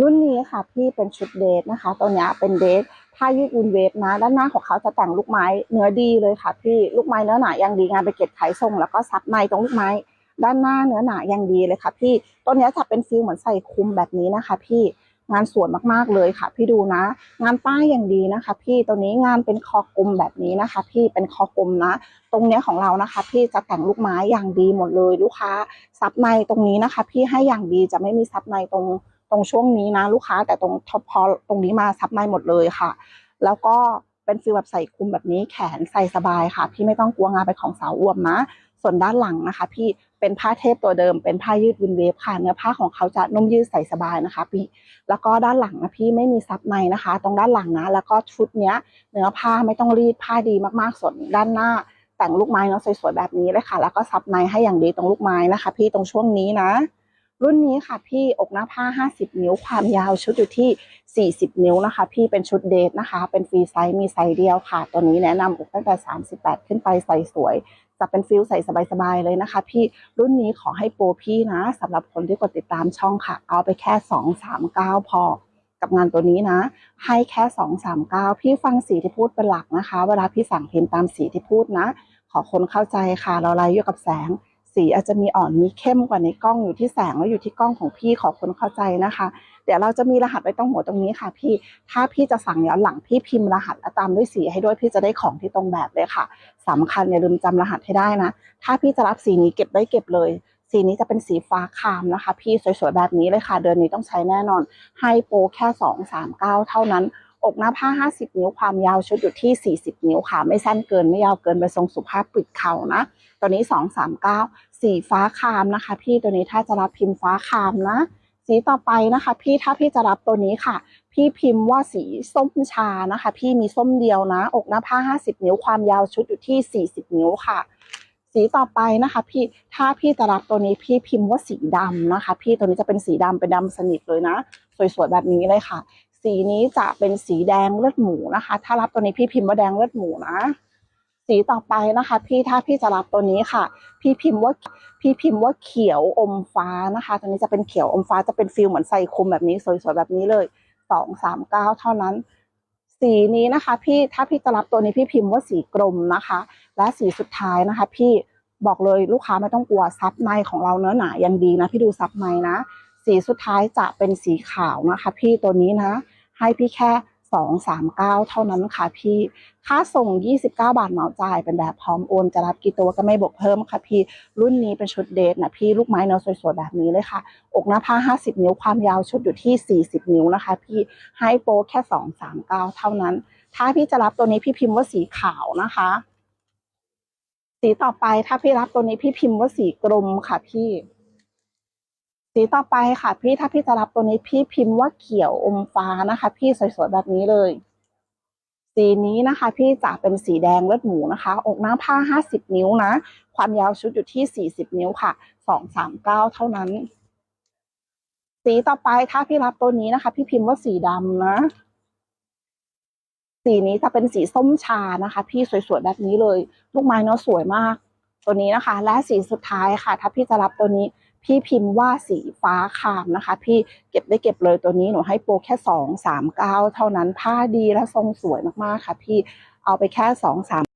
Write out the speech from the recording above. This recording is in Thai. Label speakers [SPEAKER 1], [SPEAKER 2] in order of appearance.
[SPEAKER 1] รุ่นนี้ค่ะพี่เป็นชุดเดทนะคะ ตัวนี้เป็นเดทผ้ายืดวุนเวฟนะ ด้านหน้าของเขาจะแต่งลูกไม้เนื้อดีเลยค่ะพี่ลูกไม้เนื้อหนายังดีงานไปเก็บไขทรงแล้วก็ซับในตรงลูกไม้ ด้านหน้าเนื้อหนายังดีเลยค่ะ พี่ตัวนี้จะเป็นฟิลเหมือนใส่คุมแบบนี้นะคะ พี่งานสวยมากๆเลยค่ะ พี่ดูนะ งานป้ายอย่างดีนะคะ พี่ตัวนี้งานเป็นคอกลมแบบนี้นะคะ พี่เป็นคอกลมนะ ตรงเนี้ยของเรานะคะ พี่จะแต่งลูกไม้อย่างดีหมดเลยลูกค้าซับในตรงนี้นะคะ พี่ให้อย่างดีจะไม่มีซับในตรง ตรงช่วงนี้นะลูกค้าแต่ตรงท็อปพอตรงนี้มาซับในหมดเลยค่ะ แล้วก็เป็นฟีลแบบใส่คุมแบบนี้แขนใส่สบายค่ะ พี่ไม่ต้องกลัวงานเป็นของสาวอ้วมนะ ส่วนด้านหลังนะคะ พี่เป็นผ้าเทปตัวเดิม เป็นผ้ายืดวินเวฟค่ะเนื้อผ้าของเขาจะนุ่มยืดใส่สบายนะคะ พี่ แล้วก็ด้านหลังนะพี่ไม่มีซับในนะคะ ตรงด้านหลังนะ แล้วก็ชุดเนี้ยเนื้อผ้าไม่ต้องรีดผ้าดีมากๆส่วนด้านหน้า แต่งลูกไม้เนาะสวยๆแบบนี้เลยค่ะ แล้วก็ซับในให้อย่างดีตรงลูกไม้นะคะ พี่ตรงช่วงนี้นะ รุ่นนี้ค่ะพี่อกหน้าผ้า 50 นิ้ว ความยาวชุดอยู่ที่ 40 นิ้วนะคะ พี่เป็นชุดเดทนะคะ เป็นฟรีไซส์มีไซส์เดียวค่ะ ตัวนี้แนะนำอกตั้งแต่ 38 ขึ้นไปใส่สวยจะเป็นฟิลใส่สบายๆเลยนะคะ พี่รุ่นนี้ขอให้โปรพี่นะสำหรับคนที่กดติดตามช่องค่ะ เอาไปแค่ 239 พอ กับงานตัวนี้นะ ให้แค่ 239 พี่ฟังสีที่พูดเป็นหลักนะคะ เวลาพี่สั่งพิมพ์ตามสีที่พูดนะ ขอคนเข้าใจค่ะเราไล่อยู่กับแสง สีอาจจะมีอ่อนมีเข้มกว่าในกล้องอยู่ที่แสงแล้วอยู่ที่กล้องของพี่ขอคนเข้าใจนะคะ เดี๋ยวเราจะมีรหัสไว้ตรงหัวตรงนี้ค่ะ พี่ถ้าพี่จะสั่งย้อนหลังพี่พิมพ์รหัสและตามด้วยสีให้ด้วยพี่จะได้ของที่ตรงแบบเลยค่ะสำคัญอย่าลืมจำรหัสให้ได้นะ ถ้าพี่จะรับสีนี้เก็บได้เก็บเลย สีนี้จะเป็นสีฟ้าครามนะคะ พี่สวยๆแบบนี้เลยค่ะ เดือนนี้ต้องใช้แน่นอน ให้โปรแค่2 3 9เท่านั้นอกหน้าผ้า 50 นิ้ว ความยาวชุดอยู่ที่ 40 นิ้วค่ะ ไม่สั้นเกิน ไม่ยาวเกิน ไปทรงสุภาพปิดเข่านะตัวนี้ 239 สีฟ้าคามนะคะ พี่ตัวนี้ถ้าจะรับพิมพ์ฟ้าคามนะ สีต่อไปนะคะ พี่ถ้าพี่จะรับตัวนี้ค่ะ พี่พิมพ์ว่าสีส้มชานะคะ พี่มีส้มเดียวนะ อกหน้าผ้า 50 นิ้วความยาวชุดอยู่ที่ 40 นิ้วค่ะ สีต่อไปนะคะ พี่ถ้าพี่จะรับตัวนี้พี่พิมพ์ว่าสีดำนะคะ พี่ตัวนี้จะเป็นสีดำเป็นดำสนิทเลยนะ สวยๆแบบนี้เลยค่ะ สีนี้จะเป็นสีแดงเลือดหมูนะคะ ถ้ารับตัวนี้พี่พิมพ์ว่าแดงเลือดหมูนะ สีต่อไปนะคะ พี่ถ้าพี่จะรับตัวนี้ค่ะ พี่พิมพ์ว่าพี่พิมพ์ว่าเขียวอมฟ้านะคะตัวนี้จะเป็นเขียวอมฟ้าจะเป็นฟิลเหมือนใส่คุมแบบนี้สวยๆแบบนี้เลยสองสามเก้าเท่านั้น สีนี้นะคะ พี่ถ้าพี่จะรับตัวนี้พี่พิมพ์ว่าสีกรมนะคะ และสีสุดท้ายนะคะ พี่บอกเลยลูกค้าไม่ต้องกลัวซับในของเราเนื้อหนายังดีนะพี่ดูซับในนะ สีสุดท้ายจะเป็นสีขาวนะคะ พี่ตัวนี้นะ ให้พี่แค่ สองสามเก้าเท่านั้นค่ะพี่ค่าส่ง 29 บาทเหมาจ่ายเป็นแบบพร้อมโอนจะรับกี่ตัวก็ไม่บวกเพิ่มค่ะพี่รุ่นนี้เป็นชุดเดทนะพี่ลูกไม้เนื้อสวยๆแบบนี้เลยค่ะ อกหน้าผ้า 50 นิ้วความยาวชุดอยู่ที่ 40 นิ้วนะคะ พี่ให้โปรแค่ 239 เท่านั้น ถ้าพี่จะรับตัวนี้พี่พิมพ์ว่าสีขาวนะคะ สีต่อไปถ้าพี่รับตัวนี้พี่พิมพ์ว่าสีกรมค่ะพี่ สีต่อไปค่ะพี่ถ้าพี่จะรับตัวนี้พี่พิมพ์ว่าเขียวอมฟ้านะคะ พี่สวยๆแบบนี้เลย สีนี้นะคะ พี่จะเป็นสีแดงเลือดหมูนะคะ อกหน้าผ้า 50 นิ้วนะ ความยาวชุดอยู่ที่ 40 นิ้วค่ะ 239 เท่านั้น สีต่อไปถ้าพี่รับตัวนี้นะคะ พี่พิมพ์ว่าสีดำนะสีนี้จะเป็นสีส้มชานะคะ พี่สวยๆแบบนี้เลย ลูกไม้เนาะสวยมาก ตัวนี้นะคะ และสีสุดท้ายค่ะ ถ้าพี่จะรับตัวนี้ พี่พิมพ์ว่าสีฟ้าคามนะคะ พี่เก็บได้เก็บเลยตัวนี้หนูให้โปรแค่สองสามเก้าเท่านั้นผ้าดีและทรงสวยมากๆค่ะ พี่เอาไปแค่สองสาม